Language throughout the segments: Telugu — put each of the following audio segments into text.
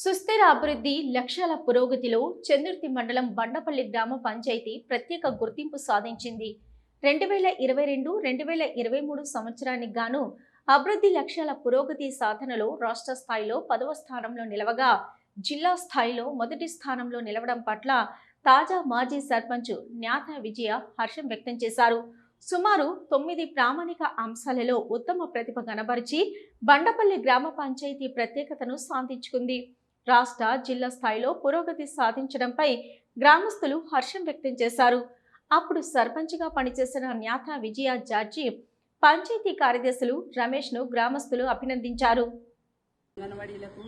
సుస్థిర అభివృద్ధి లక్ష్యాల పురోగతిలో చందుర్తి మండలం బండపల్లి గ్రామ పంచాయతీ ప్రత్యేక గుర్తింపు సాధించింది. రెండు వేల ఇరవై రెండు రెండు వేల ఇరవై మూడు సంవత్సరానికి గాను అభివృద్ధి లక్ష్యాల పురోగతి సాధనలో రాష్ట్ర స్థాయిలో పదవ స్థానంలో నిలవగా జిల్లా స్థాయిలో మొదటి స్థానంలో నిలవడం పట్ల తాజా మాజీ సర్పంచ్ న్యాత విజయ హర్షం వ్యక్తం చేశారు. సుమారు తొమ్మిది ప్రామాణిక అంశాలలో ఉత్తమ ప్రతిభ కనబరిచి బండపల్లి గ్రామ పంచాయతీ ప్రత్యేకతను సాధించుకుంది. రాష్ట్ర జిల్లా స్థాయిలో పురోగతి సాధించడంపై గ్రామస్తులు హర్షం వ్యక్తం చేశారు. అప్పుడు సర్పంచ్గా పనిచేసిన న్యాత విజయ జార్జి పంచాయతీ కార్యదర్శులు రమేష్ను గ్రామస్తులు అభినందించారు. అంగన్వాడీలకు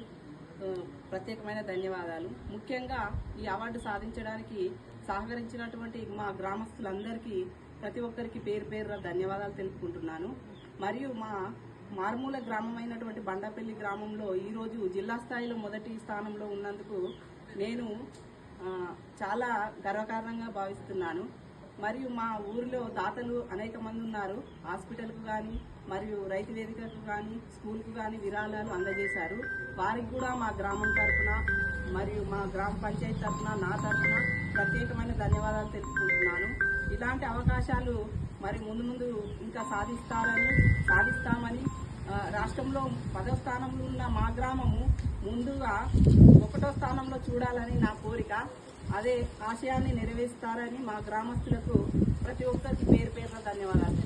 ప్రత్యేకమైన ధన్యవాదాలు. ముఖ్యంగా ఈ అవార్డు సాధించడానికి సహకరించినటువంటి మా గ్రామస్తులందరికీ ప్రతి ఒక్కరికి పేరు పేరున ధన్యవాదాలు తెలుపుకుంటున్నాను. మరియు మా మారుమూల గ్రామమైనటువంటి బండాపల్లి బండపల్లి గ్రామంలో ఈరోజు జిల్లా స్థాయిలో మొదటి స్థానంలో ఉన్నందుకు నేను చాలా గర్వకారణంగా భావిస్తున్నాను. మరియు మా ఊరిలో దాతలు అనేక మంది ఉన్నారు. హాస్పిటల్కు కానీ మరియు రైతు వేదికకు కానీ స్కూల్కు కానీ విరాళాలు అందజేశారు. వారికి కూడా మా గ్రామం తరఫున మరియు మా గ్రామ పంచాయతీ తరఫున నా తరఫున ప్రత్యేకమైన ధన్యవాదాలు తెలుపుకుంటున్నాను. ఇలాంటి అవకాశాలు మరి ముందు ముందు ఇంకా సాధిస్తారని సాధిస్తామని రాష్ట్రంలో పదో స్థానంలో ఉన్న మా గ్రామము ముందుగా ఒకటో స్థానంలో చూడాలని నా కోరిక. అదే ఆశయాన్ని నెరవేరుస్తారని మా గ్రామస్తులకు ప్రతి ఒక్కరికి పేరు పేరున ధన్యవాదాలు.